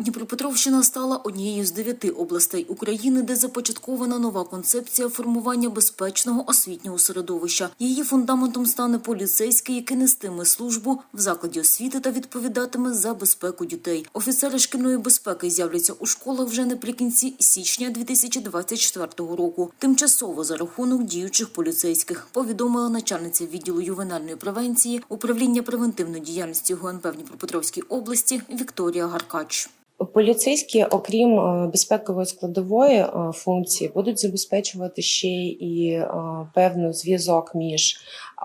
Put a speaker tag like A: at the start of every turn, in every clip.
A: Дніпропетровщина стала однією з дев'яти областей України, де започаткована нова концепція формування безпечного освітнього середовища. Її фундаментом стане поліцейський, який нестиме службу в закладі освіти та відповідатиме за безпеку дітей. Офіцери шкільної безпеки з'являться у школах вже наприкінці січня 2024 року. Тимчасово за рахунок діючих поліцейських повідомила начальниця відділу ювенальної превенції управління превентивної діяльності ГУНП в Дніпропетровській області Вікторія Гаркач.
B: Поліцейські, окрім е, безпекової складової е, функції, будуть забезпечувати ще і е, певний зв'язок між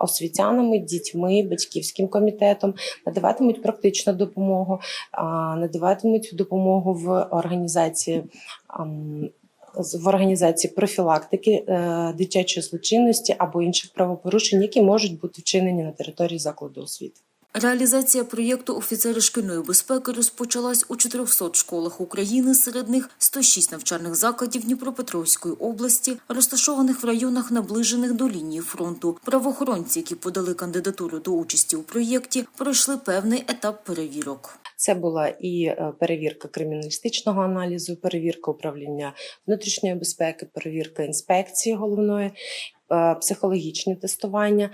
B: освітянами, дітьми, батьківським комітетом, надаватимуть практичну допомогу, надаватимуть допомогу в організації. В організації профілактики дитячої злочинності або інших правопорушень, які можуть бути вчинені на території закладу освіти.
A: Реалізація проєкту офіцери шкільної безпеки розпочалась у 400 школах України. Серед них 106 навчальних закладів Дніпропетровської області, розташованих в районах, наближених до лінії фронту. Правоохоронці, які подали кандидатуру до участі у проєкті, пройшли певний етап перевірок.
B: Це була і е, перевірка криміналістичного аналізу, перевірка управління внутрішньої безпеки, перевірка інспекції головної, е, психологічні тестування,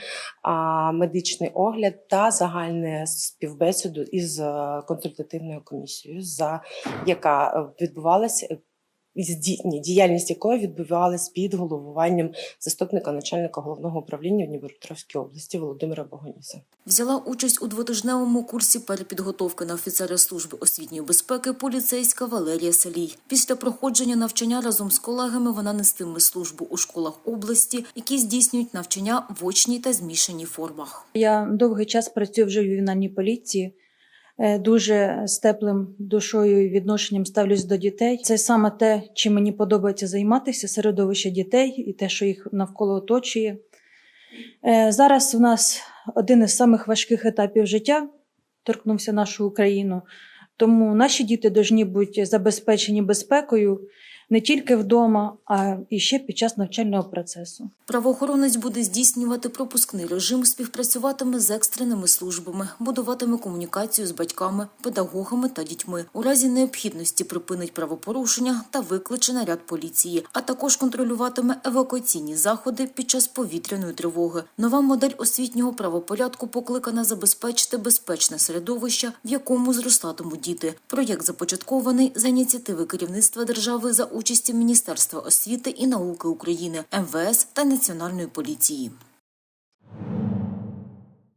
B: медичний огляд та загальне співбесіду із е, консультативною комісією, за яка е, відбувалася. Діяльність якої відбувалась під головуванням заступника начальника головного управління в Дніпропетровській області Володимира Богоніса.
A: Взяла участь у двотижневому курсі перепідготовки на офіцера служби освітньої безпеки поліцейська Валерія Салій. Після проходження навчання разом з колегами вона нестиме службу у школах області, які здійснюють навчання в очній та змішаній формах.
C: Я довгий час працюю вже в ювенальній поліції. Е, Дуже з теплим душою і відношенням ставлюсь до дітей. Це саме те, чим мені подобається займатися, середовище дітей і те, що їх навколо оточує. Е, Зараз у нас один із самих важких етапів життя торкнувся нашу Україну. Тому наші діти повинні бути забезпечені безпекою не тільки вдома, а і ще під час навчального процесу.
A: Правоохоронець буде здійснювати пропускний режим, співпрацюватиме з екстреними службами, будуватиме комунікацію з батьками, педагогами та дітьми. У разі необхідності припинить правопорушення та викличе наряд поліції, а також контролюватиме евакуаційні заходи під час повітряної тривоги. Нова модель освітнього правопорядку покликана забезпечити безпечне середовище, в якому зростатимуть діти. Проєкт започаткований за ініціативи керівництва держави за участі Міністерства освіти і науки України, МВС та Національної поліції.